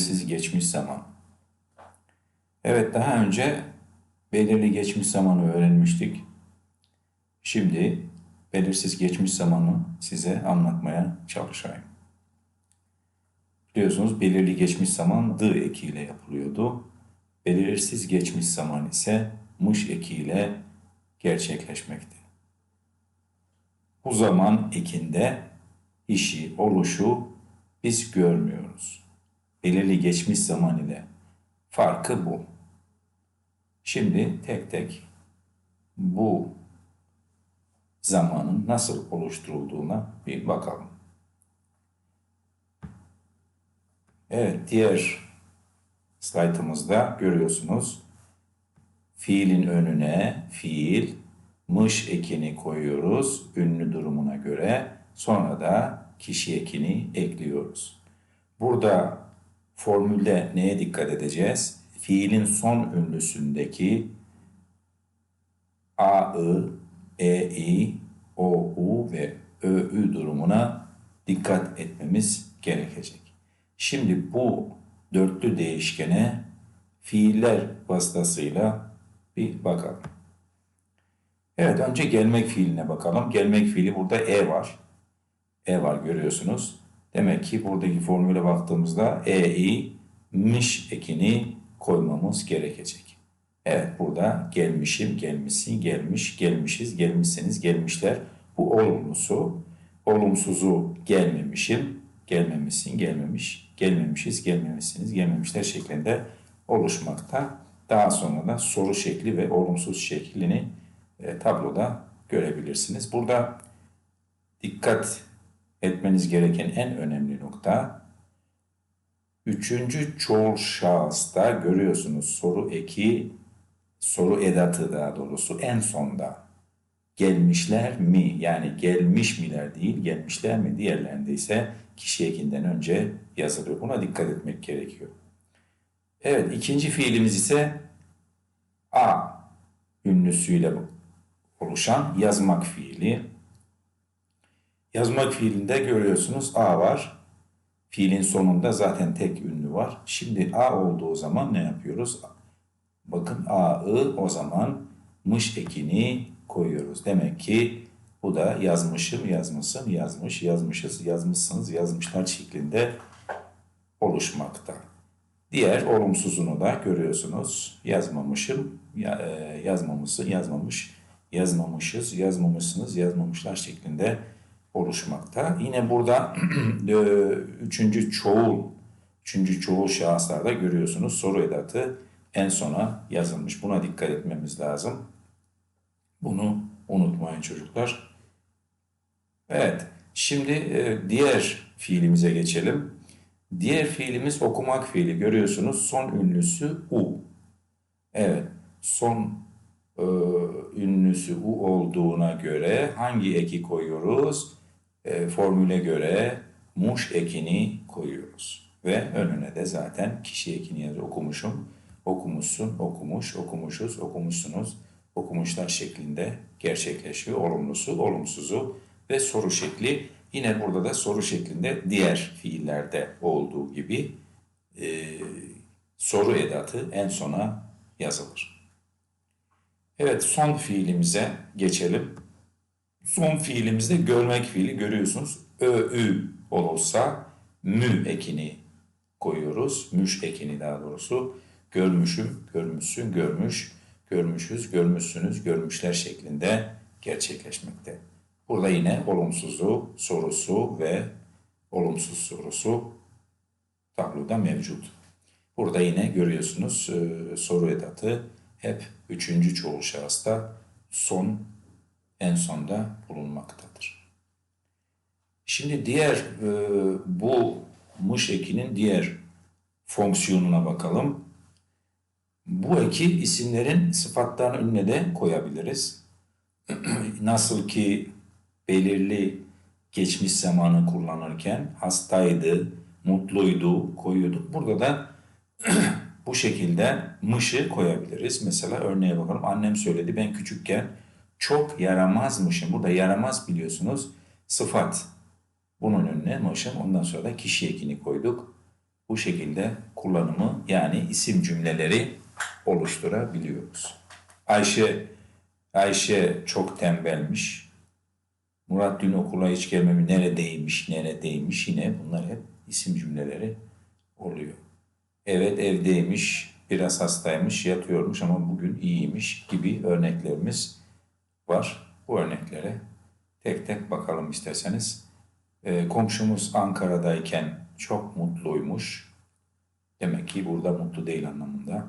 belirsiz geçmiş zaman. Evet daha önce belirli geçmiş zamanı öğrenmiştik. Şimdi belirsiz geçmiş zamanı size anlatmaya çalışayım. Biliyorsunuz belirli geçmiş zaman dı ekiyle yapılıyordu. Belirsiz geçmiş zaman ise mış ekiyle gerçekleşmekte. Bu zaman ekinde işi, oluşu biz görmüyoruz. Belirli geçmiş zaman ile farkı bu. Şimdi tek tek bu zamanın nasıl oluşturulduğuna bir bakalım. Evet, diğer slaytımızda görüyorsunuz. Fiilin önüne fiil, mış ekini koyuyoruz ünlü durumuna göre. Sonra da kişi ekini ekliyoruz. Burada formülde neye dikkat edeceğiz? Fiilin son ünlüsündeki a, i, e, i, o, u ve ö, ü durumuna dikkat etmemiz gerekecek. Şimdi bu dörtlü değişkene fiiller vasıtasıyla bir bakalım. Evet önce gelmek fiiline bakalım. Gelmek fiili burada e var. E var görüyorsunuz. Demek ki buradaki formüle baktığımızda e'yi miş ekini koymamız gerekecek. Evet burada gelmişim, gelmişsin, gelmiş, gelmişiz, gelmişsiniz, gelmişler. Bu olumlusu. Olumsuzu gelmemişim, gelmemişsin, gelmemiş, gelmemişiz, gelmemişsiniz, gelmemişler şeklinde oluşmakta. Daha sonra da soru şekli ve olumsuz şeklini e, tabloda görebilirsiniz. Burada dikkat etmeniz gereken en önemli nokta üçüncü çoğul şahısta görüyorsunuz soru eki soru edatı daha doğrusu en sonda gelmişler mi yani gelmiş miler değil gelmişler mi diğerlerinde ise kişi ekinden önce yazılıyor. Buna dikkat etmek gerekiyor. Evet ikinci fiilimiz ise a ünlüsüyle oluşan yazmak fiili. Yazmak fiilinde görüyorsunuz A var. Fiilin sonunda zaten tek ünlü var. Şimdi A olduğu zaman ne yapıyoruz? Bakın A, I o zaman mış ekini koyuyoruz. Demek ki bu da yazmışım, yazmışsın, yazmış, yazmışız, yazmışsınız, yazmışlar şeklinde oluşmakta. Diğer olumsuzunu da görüyorsunuz. Yazmamışım, yazmamışsın, yazmamış, yazmamışız, yazmamışsınız, yazmamışlar şeklinde oluşmakta. Yine burada üçüncü çoğul, üçüncü çoğul şahıslarda görüyorsunuz soru edatı en sona yazılmış. Buna dikkat etmemiz lazım. Bunu unutmayın çocuklar. Evet, şimdi diğer fiilimize geçelim. Diğer fiilimiz okumak fiili. Görüyorsunuz son ünlüsü u. Evet, son e, ünlüsü u olduğuna göre hangi eki koyuyoruz? E, formüle göre muş ekini koyuyoruz. Ve önüne de zaten kişi ekini yazıyor. Okumuşum, okumuşsun, okumuş, okumuşuz, okumuşsunuz, okumuşlar şeklinde gerçekleşiyor. Olumlusu, olumsuzu ve soru şekli. Yine burada da soru şeklinde diğer fiillerde olduğu gibi e, soru edatı en sona yazılır. Evet son fiilimize geçelim. Son fiilimizde görmek fiili görüyorsunuz. Ö, ü olursa mü ekini koyuyoruz. Müş ekini daha doğrusu. Görmüşüm, görmüşsün, görmüş, görmüşüz, görmüşsünüz, görmüşler şeklinde gerçekleşmekte. Burada yine olumsuzu, sorusu ve olumsuz sorusu tabloda mevcut. Burada yine görüyorsunuz e, soru edatı hep üçüncü çoğul şahısta son en sonda bulunmaktadır. Şimdi diğer e, bu mış ekinin diğer fonksiyonuna bakalım. Bu eki isimlerin sıfatlarının önüne de koyabiliriz. Nasıl ki belirli geçmiş zamanı kullanırken hastaydı, mutluydu koyuyorduk. Burada da bu şekilde mışı koyabiliriz. Mesela örneğe bakalım. Annem söyledi ben küçükken çok yaramazmışım. Burada yaramaz biliyorsunuz sıfat. Bunun önüne mışın ondan sonra da kişi ekini koyduk. Bu şekilde kullanımı yani isim cümleleri oluşturabiliyoruz. Ayşe Ayşe çok tembelmiş. Murat dün okula hiç gelmemiş. Neredeymiş, neredeymiş yine bunlar hep isim cümleleri oluyor. Evet evdeymiş, biraz hastaymış, yatıyormuş ama bugün iyiymiş gibi örneklerimiz var. Bu örneklere tek tek bakalım isterseniz. Ee, komşumuz Ankara'dayken çok mutluymuş. Demek ki burada mutlu değil anlamında.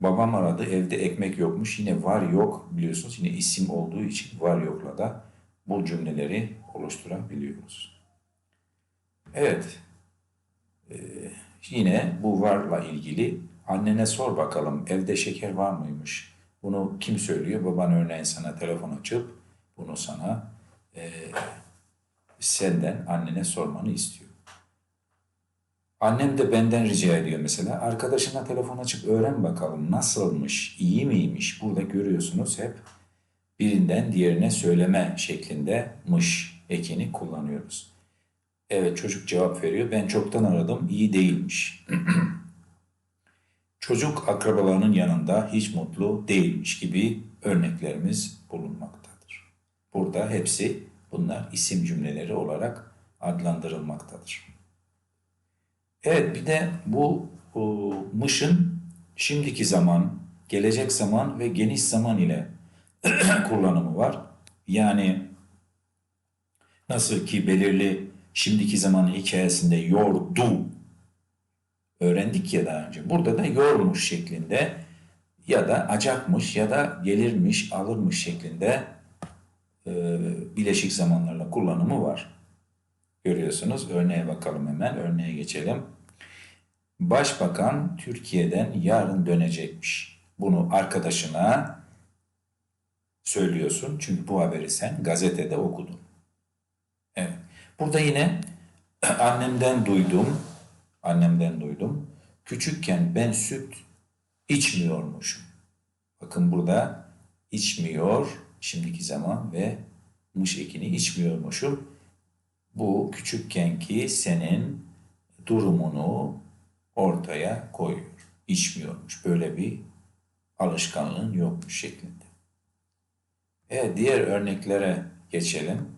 Babam aradı evde ekmek yokmuş. Yine var yok biliyorsunuz. Yine isim olduğu için var yokla da bu cümleleri oluşturabiliyoruz. Evet. Ee, yine bu varla ilgili annene sor bakalım evde şeker var mıymış? Bunu kim söylüyor? Baban örneğin sana telefon açıp bunu sana e, senden annene sormanı istiyor. Annem de benden rica ediyor mesela. Arkadaşına telefon açıp öğren bakalım nasılmış, iyi miymiş. Burada görüyorsunuz hep birinden diğerine söyleme şeklinde mış ekini kullanıyoruz. Evet çocuk cevap veriyor. Ben çoktan aradım, iyi değilmiş. çocuk akrabalarının yanında hiç mutlu değilmiş gibi örneklerimiz bulunmaktadır. Burada hepsi bunlar isim cümleleri olarak adlandırılmaktadır. Evet bir de bu, bu mışın şimdiki zaman, gelecek zaman ve geniş zaman ile kullanımı var. Yani nasıl ki belirli şimdiki zamanın hikayesinde yordu öğrendik ya daha önce. Burada da yormuş şeklinde ya da acakmış ya da gelirmiş, alırmış şeklinde e, bileşik zamanlarla kullanımı var. Görüyorsunuz. Örneğe bakalım hemen. Örneğe geçelim. Başbakan Türkiye'den yarın dönecekmiş. Bunu arkadaşına söylüyorsun. Çünkü bu haberi sen gazetede okudun. Evet. Burada yine annemden duydum. Annemden duydum. Küçükken ben süt içmiyormuşum. Bakın burada içmiyor şimdiki zaman ve mış ekini içmiyormuşum. Bu küçükkenki senin durumunu ortaya koyuyor. İçmiyormuş. Böyle bir alışkanlığın yokmuş şeklinde. Evet diğer örneklere geçelim.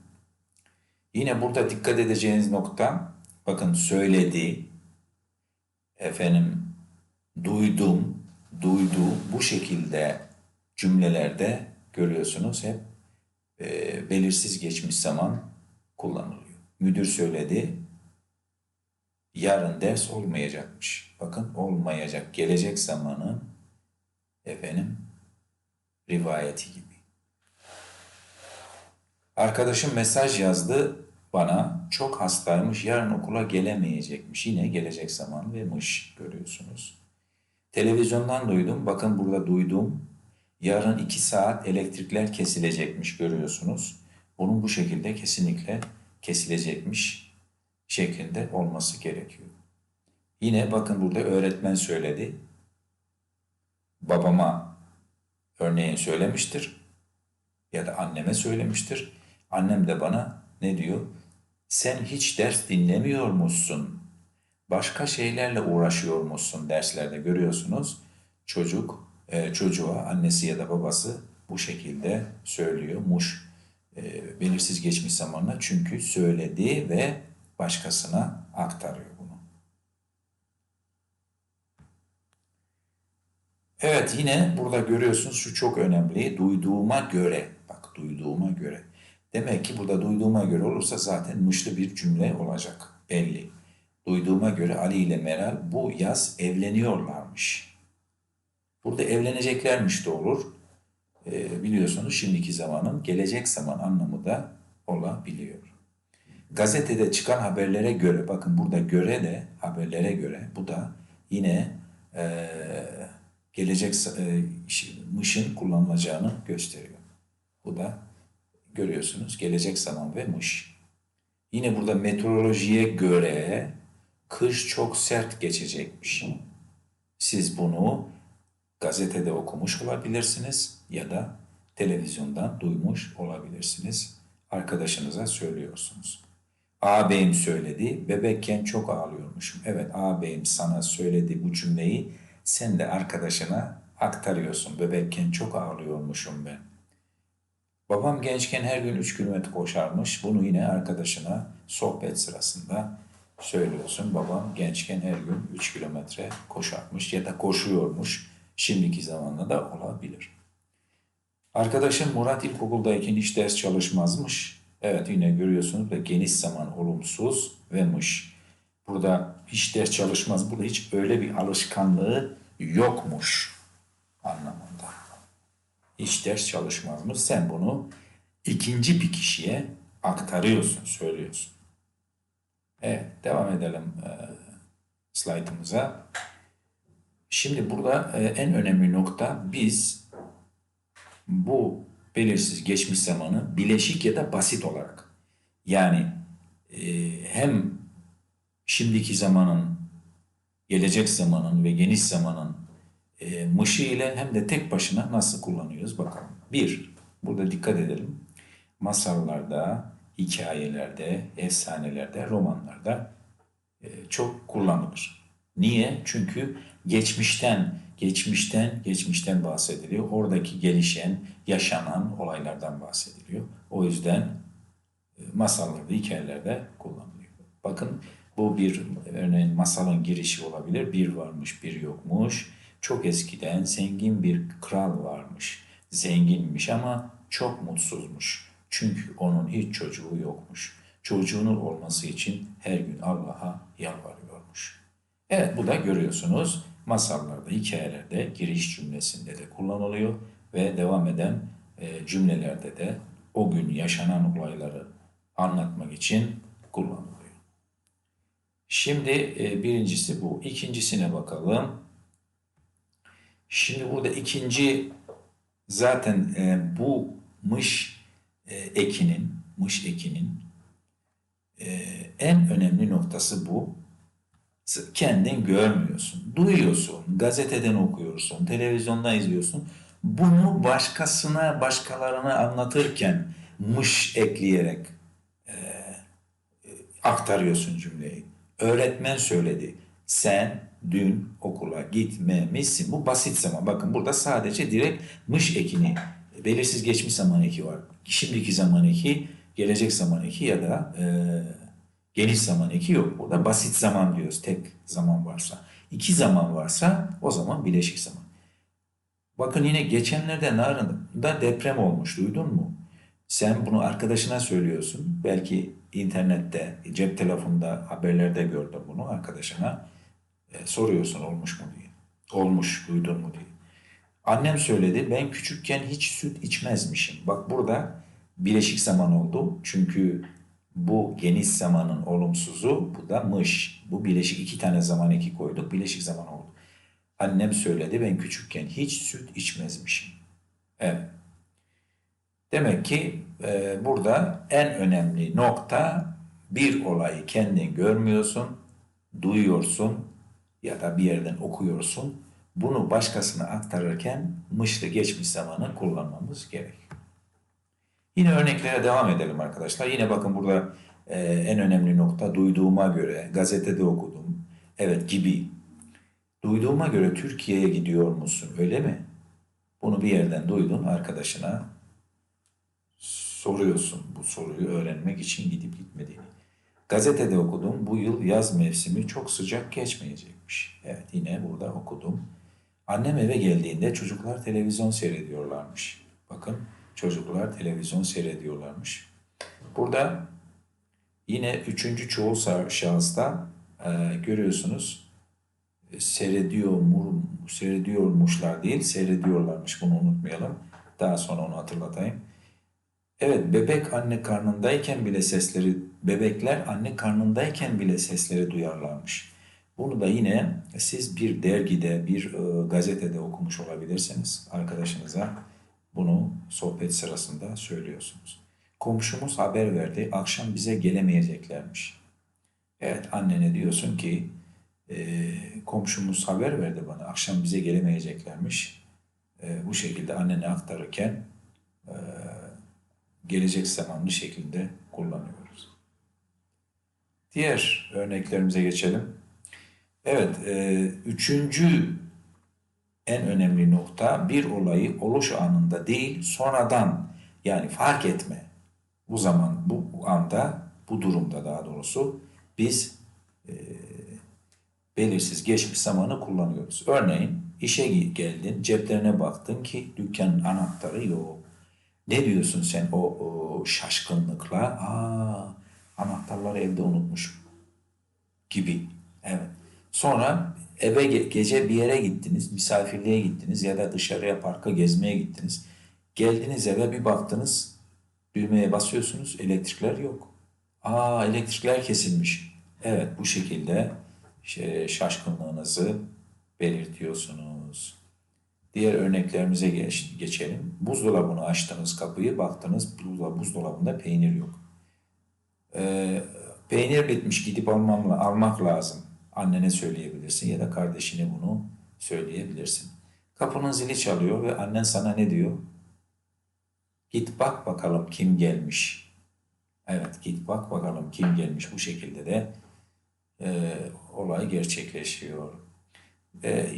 Yine burada dikkat edeceğiniz nokta bakın söyledi, efendim duydum, duydu bu şekilde cümlelerde görüyorsunuz hep e, belirsiz geçmiş zaman kullanılıyor. Müdür söyledi, yarın ders olmayacakmış. Bakın olmayacak, gelecek zamanın efendim rivayeti gibi. Arkadaşım mesaj yazdı bana. Çok hastaymış, yarın okula gelemeyecekmiş. Yine gelecek zaman ve görüyorsunuz. Televizyondan duydum. Bakın burada duydum. Yarın iki saat elektrikler kesilecekmiş görüyorsunuz. Bunun bu şekilde kesinlikle kesilecekmiş şeklinde olması gerekiyor. Yine bakın burada öğretmen söyledi. Babama örneğin söylemiştir ya da anneme söylemiştir. Annem de bana ne diyor? Sen hiç ders dinlemiyor musun? Başka şeylerle uğraşıyor musun derslerde görüyorsunuz. Çocuk e, çocuğa annesi ya da babası bu şekilde söylüyormuş. E, belirsiz geçmiş zamanla çünkü söyledi ve başkasına aktarıyor bunu. Evet yine burada görüyorsunuz şu çok önemli. Duyduğuma göre, bak duyduğuma göre. Demek ki burada duyduğuma göre olursa zaten mışlı bir cümle olacak belli. Duyduğuma göre Ali ile Meral bu yaz evleniyorlarmış. Burada evleneceklermiş de olur. Ee, biliyorsunuz şimdiki zamanın gelecek zaman anlamı da olabiliyor. Gazetede çıkan haberlere göre, bakın burada göre de haberlere göre bu da yine e, gelecek e, mışın kullanılacağını gösteriyor. Bu da görüyorsunuz gelecek zaman ve mış. Yine burada meteorolojiye göre kış çok sert geçecekmiş. Siz bunu gazetede okumuş olabilirsiniz ya da televizyondan duymuş olabilirsiniz. Arkadaşınıza söylüyorsunuz. Ağabeyim söyledi. Bebekken çok ağlıyormuşum. Evet ağabeyim sana söyledi bu cümleyi. Sen de arkadaşına aktarıyorsun. Bebekken çok ağlıyormuşum ben. Babam gençken her gün 3 kilometre koşarmış. Bunu yine arkadaşına sohbet sırasında söylüyorsun. Babam gençken her gün 3 kilometre koşarmış ya da koşuyormuş. Şimdiki zamanda da olabilir. Arkadaşım Murat ilkokuldayken hiç ders çalışmazmış. Evet yine görüyorsunuz da geniş zaman olumsuz ve. Burada hiç ders çalışmaz. Burada hiç öyle bir alışkanlığı yokmuş anlamında. Hiç ders çalışmazmış. Sen bunu ikinci bir kişiye aktarıyorsun, söylüyorsun. Evet, devam edelim e, slaytımıza. Şimdi burada e, en önemli nokta biz bu belirsiz geçmiş zamanı bileşik ya da basit olarak yani e, hem şimdiki zamanın, gelecek zamanın ve geniş zamanın e, mışı ile hem de tek başına nasıl kullanıyoruz bakalım. Bir, burada dikkat edelim. Masallarda, hikayelerde, efsanelerde, romanlarda e, çok kullanılır. Niye? Çünkü geçmişten, geçmişten, geçmişten bahsediliyor. Oradaki gelişen, yaşanan olaylardan bahsediliyor. O yüzden e, masallarda, hikayelerde kullanılıyor. Bakın bu bir örneğin masalın girişi olabilir. Bir varmış, bir yokmuş. Çok eskiden zengin bir kral varmış. Zenginmiş ama çok mutsuzmuş. Çünkü onun hiç çocuğu yokmuş. Çocuğunun olması için her gün Allah'a yalvarıyormuş. Evet bu da görüyorsunuz masallarda, hikayelerde giriş cümlesinde de kullanılıyor ve devam eden e, cümlelerde de o gün yaşanan olayları anlatmak için kullanılıyor. Şimdi e, birincisi bu. İkincisine bakalım. Şimdi burada ikinci zaten e, bu mış e, ekinin, mış ekinin e, en önemli noktası bu. Kendin görmüyorsun, duyuyorsun, gazeteden okuyorsun, televizyonda izliyorsun. Bunu başkasına, başkalarına anlatırken mış ekleyerek e, aktarıyorsun cümleyi. Öğretmen söyledi. Sen dün okula gitmemişsin. Bu basit zaman. Bakın burada sadece direkt mış ekini, belirsiz geçmiş zaman eki var. Şimdiki zaman eki, gelecek zaman eki ya da e, geniş zaman eki yok. Burada basit zaman diyoruz tek zaman varsa. İki zaman varsa o zaman bileşik zaman. Bakın yine geçenlerde Narın'da deprem olmuş. Duydun mu? Sen bunu arkadaşına söylüyorsun. Belki internette, cep telefonunda, haberlerde gördün bunu arkadaşına. E, soruyorsun olmuş mu diye. Olmuş, duydun mu diye. Annem söyledi, ben küçükken hiç süt içmezmişim. Bak burada bileşik zaman oldu. Çünkü bu geniş zamanın olumsuzu, bu da mış. Bu bileşik iki tane zaman eki koyduk, bileşik zaman oldu. Annem söyledi, ben küçükken hiç süt içmezmişim. Evet. Demek ki e, burada en önemli nokta bir olayı kendin görmüyorsun, duyuyorsun ya da bir yerden okuyorsun. Bunu başkasına aktarırken mışlı geçmiş zamanı kullanmamız gerek. Yine örneklere devam edelim arkadaşlar. Yine bakın burada e, en önemli nokta duyduğuma göre, gazetede okudum, evet gibi. Duyduğuma göre Türkiye'ye gidiyor musun öyle mi? Bunu bir yerden duydun arkadaşına soruyorsun bu soruyu öğrenmek için gidip gitmediğini. Gazetede okudum bu yıl yaz mevsimi çok sıcak geçmeyecekmiş. Evet yine burada okudum. Annem eve geldiğinde çocuklar televizyon seyrediyorlarmış. Bakın çocuklar televizyon seyrediyorlarmış. Burada yine üçüncü çoğul şahısta e, görüyorsunuz e, seyrediyor, seyrediyormuşlar değil seyrediyorlarmış bunu unutmayalım. Daha sonra onu hatırlatayım. Evet bebek anne karnındayken bile sesleri, bebekler anne karnındayken bile sesleri duyarlarmış. Bunu da yine siz bir dergide, bir e, gazetede okumuş olabilirsiniz. Arkadaşınıza bunu sohbet sırasında söylüyorsunuz. Komşumuz haber verdi, akşam bize gelemeyeceklermiş. Evet annene diyorsun ki, e, komşumuz haber verdi bana, akşam bize gelemeyeceklermiş. E, bu şekilde annene aktarırken, e, gelecek zamanlı şeklinde kullanıyoruz. Diğer örneklerimize geçelim. Evet, e, üçüncü en önemli nokta bir olayı oluş anında değil sonradan yani fark etme. Bu zaman, bu anda, bu durumda daha doğrusu biz e, belirsiz geçmiş zamanı kullanıyoruz. Örneğin işe geldin, ceplerine baktın ki dükkanın anahtarı yok. Ne diyorsun sen o, o şaşkınlıkla? Aa, anahtarları evde unutmuşum gibi. Evet. Sonra eve ge- gece bir yere gittiniz, misafirliğe gittiniz ya da dışarıya parka gezmeye gittiniz. Geldiniz eve bir baktınız, düğmeye basıyorsunuz, elektrikler yok. Aa elektrikler kesilmiş. Evet bu şekilde şaşkınlığınızı belirtiyorsunuz. Diğer örneklerimize geç- geçelim. Buzdolabını açtınız kapıyı, baktınız buzdola- buzdolabında peynir yok. Ee, peynir bitmiş gidip almam, almak lazım. Annene söyleyebilirsin ya da kardeşine bunu söyleyebilirsin. Kapının zili çalıyor ve annen sana ne diyor? Git bak bakalım kim gelmiş. Evet git bak bakalım kim gelmiş. Bu şekilde de e, olay gerçekleşiyor. E,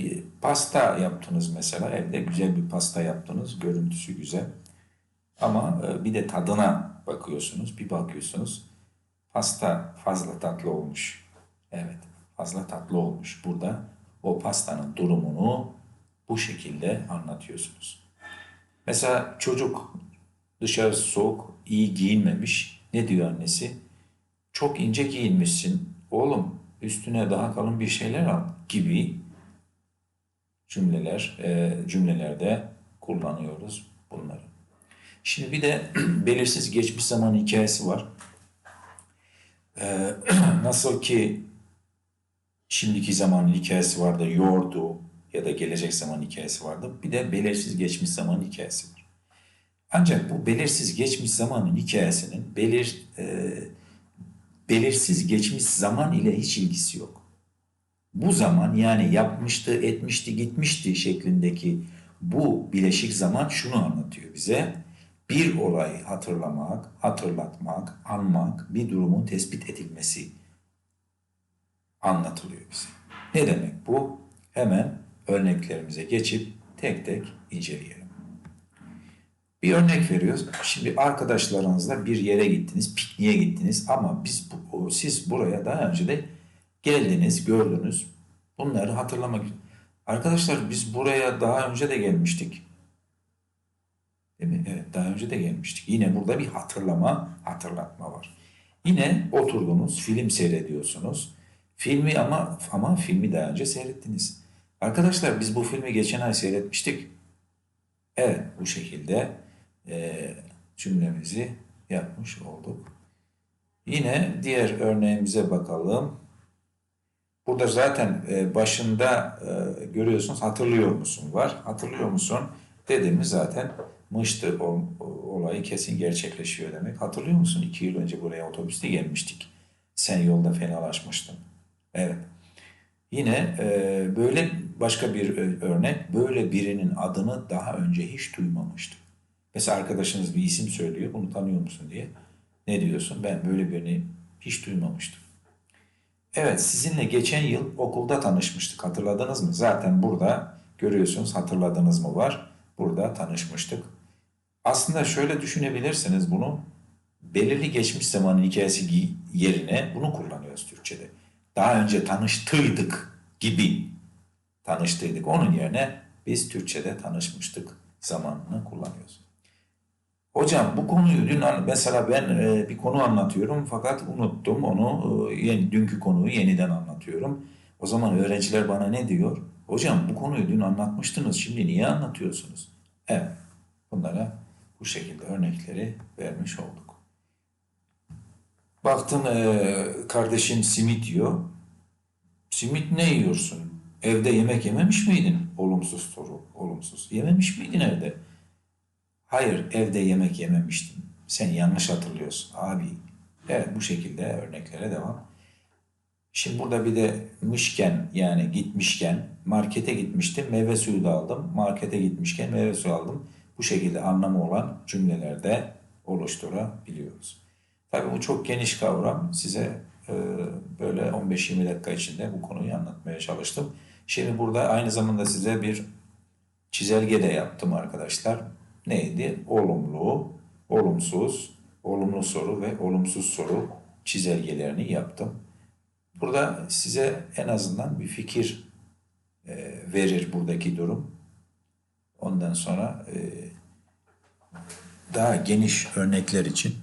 pasta yaptınız mesela evde güzel bir pasta yaptınız. Görüntüsü güzel. Ama e, bir de tadına bakıyorsunuz. Bir bakıyorsunuz pasta fazla tatlı olmuş. Evet fazla tatlı olmuş. Burada o pastanın durumunu bu şekilde anlatıyorsunuz. Mesela çocuk dışarısı soğuk, iyi giyinmemiş. Ne diyor annesi? Çok ince giyinmişsin. Oğlum üstüne daha kalın bir şeyler al gibi cümleler e, cümlelerde kullanıyoruz bunları. Şimdi bir de belirsiz geçmiş zaman hikayesi var. E, nasıl ki şimdiki zaman hikayesi vardı, yordu ya da gelecek zaman hikayesi vardı. Bir de belirsiz geçmiş zaman hikayesi var. Ancak bu belirsiz geçmiş zamanın hikayesinin belir e, belirsiz geçmiş zaman ile hiç ilgisi yok. Bu zaman yani yapmıştı, etmişti, gitmişti şeklindeki bu bileşik zaman şunu anlatıyor bize. Bir olayı hatırlamak, hatırlatmak, anmak, bir durumun tespit edilmesi anlatılıyor bize. Ne demek bu? Hemen örneklerimize geçip tek tek inceleyelim. Bir örnek veriyoruz. Şimdi arkadaşlarınızla bir yere gittiniz, pikniğe gittiniz ama biz bu- siz buraya daha önce de geldiniz, gördünüz. Bunları hatırlamak Arkadaşlar biz buraya daha önce de gelmiştik. Değil mi? Evet, daha önce de gelmiştik. Yine burada bir hatırlama, hatırlatma var. Yine oturdunuz, film seyrediyorsunuz. Filmi ama ama filmi daha önce seyrettiniz. Arkadaşlar biz bu filmi geçen ay seyretmiştik. Evet, bu şekilde e, cümlemizi yapmış olduk. Yine diğer örneğimize bakalım. Burada zaten e, başında e, görüyorsunuz hatırlıyor musun var. Hatırlıyor musun dediğimiz zaten mıştı olayı kesin gerçekleşiyor demek. Hatırlıyor musun? İki yıl önce buraya otobüste gelmiştik. Sen yolda fenalaşmıştın. Evet. Yine e, böyle başka bir ö- örnek. Böyle birinin adını daha önce hiç duymamıştım. Mesela arkadaşınız bir isim söylüyor. Bunu tanıyor musun diye. Ne diyorsun? Ben böyle birini hiç duymamıştım. Evet, sizinle geçen yıl okulda tanışmıştık. Hatırladınız mı? Zaten burada görüyorsunuz hatırladınız mı var. Burada tanışmıştık. Aslında şöyle düşünebilirsiniz bunu. Belirli geçmiş zamanın hikayesi yerine bunu kullanıyoruz Türkçe'de. Daha önce tanıştıydık gibi tanıştıydık. Onun yerine biz Türkçe'de tanışmıştık zamanını kullanıyoruz. Hocam bu konuyu dün mesela ben e, bir konu anlatıyorum fakat unuttum onu e, dünkü konuyu yeniden anlatıyorum. O zaman öğrenciler bana ne diyor? Hocam bu konuyu dün anlatmıştınız şimdi niye anlatıyorsunuz? Evet bunlara bu şekilde örnekleri vermiş olduk. Baktın e, kardeşin simit yiyor. Simit ne yiyorsun? Evde yemek yememiş miydin? Olumsuz soru. Olumsuz. Yememiş miydin evde? Hayır, evde yemek yememiştim. Sen yanlış hatırlıyorsun abi. Evet, bu şekilde örneklere devam. Şimdi burada bir de mışken yani gitmişken markete gitmiştim meyve suyu da aldım. Markete gitmişken meyve suyu aldım. Bu şekilde anlamı olan cümlelerde oluşturabiliyoruz. Tabii bu çok geniş kavram. Size e, böyle 15-20 dakika içinde bu konuyu anlatmaya çalıştım. Şimdi burada aynı zamanda size bir çizelge de yaptım arkadaşlar. Neydi? Olumlu, olumsuz, olumlu soru ve olumsuz soru çizelgelerini yaptım. Burada size en azından bir fikir e, verir buradaki durum. Ondan sonra e, daha geniş örnekler için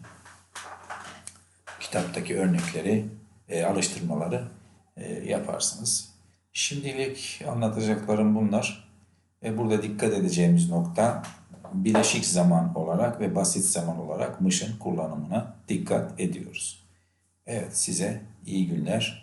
kitaptaki örnekleri, e, alıştırmaları e, yaparsınız. Şimdilik anlatacaklarım bunlar. Ve burada dikkat edeceğimiz nokta bileşik zaman olarak ve basit zaman olarak mışın kullanımına dikkat ediyoruz. Evet size iyi günler.